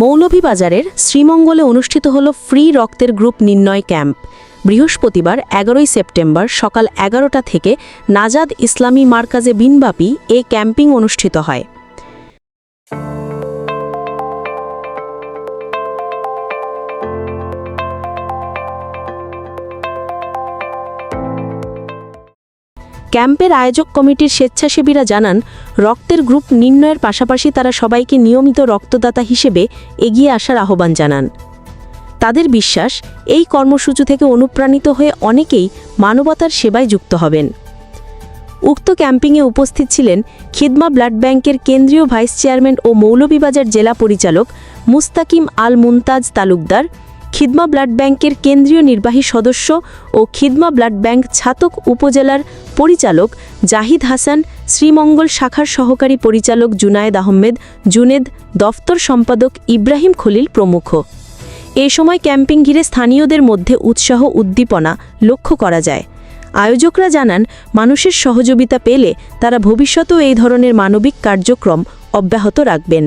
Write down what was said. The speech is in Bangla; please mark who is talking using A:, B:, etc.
A: মৌলভীবাজারের শ্রীমঙ্গলে অনুষ্ঠিত হল ফ্রি রক্তের গ্রুপ নির্ণয় ক্যাম্প। বৃহস্পতিবার, এগারোই সেপ্টেম্বর সকাল এগারোটা থেকে নাজাদ ইসলামী মার্কাজে বিনবাপী এ ক্যাম্পিং অনুষ্ঠিত হয়। ক্যাম্পের আয়োজক কমিটির স্বেচ্ছাসেবীরা জানান, রক্তের গ্রুপ নির্ণয়ের পাশাপাশি তারা সবাইকে নিয়মিত রক্তদাতা হিসেবে এগিয়ে আসার আহ্বান জানান। তাদের বিশ্বাস, এই কর্মসূচি থেকে অনুপ্রাণিত হয়ে অনেকেই মানবতার সেবায় যুক্ত হবেন। উক্ত ক্যাম্পিংয়ে উপস্থিত ছিলেন খিদমা ব্লাড ব্যাংকের কেন্দ্রীয় ভাইস চেয়ারম্যান ও মৌলভীবাজার জেলা পরিচালক মুস্তাকিম আল মুনতাজ তালুকদার, খিদমা ব্লাড ব্যাংকের কেন্দ্রীয় নির্বাহী সদস্য ও খিদমা ব্লাড ব্যাংক ছাতক উপজেলার পরিচালক জাহিদ হাসান, শ্রীমঙ্গল শাখার সহকারী পরিচালক জুনায়েদ আহমেদ, জুনেদ দফতর সম্পাদক ইব্রাহিম খলিল প্রমুখ। এ সময় ক্যাম্পিং ঘিরে স্থানীয়দের মধ্যে উৎসাহ, উদ্দীপনা লক্ষ্য করা যায়। আয়োজকরা জানান, মানুষের সহযোগিতা পেলে তারা ভবিষ্যতেও এই ধরনের মানবিক কার্যক্রম অব্যাহত রাখবেন।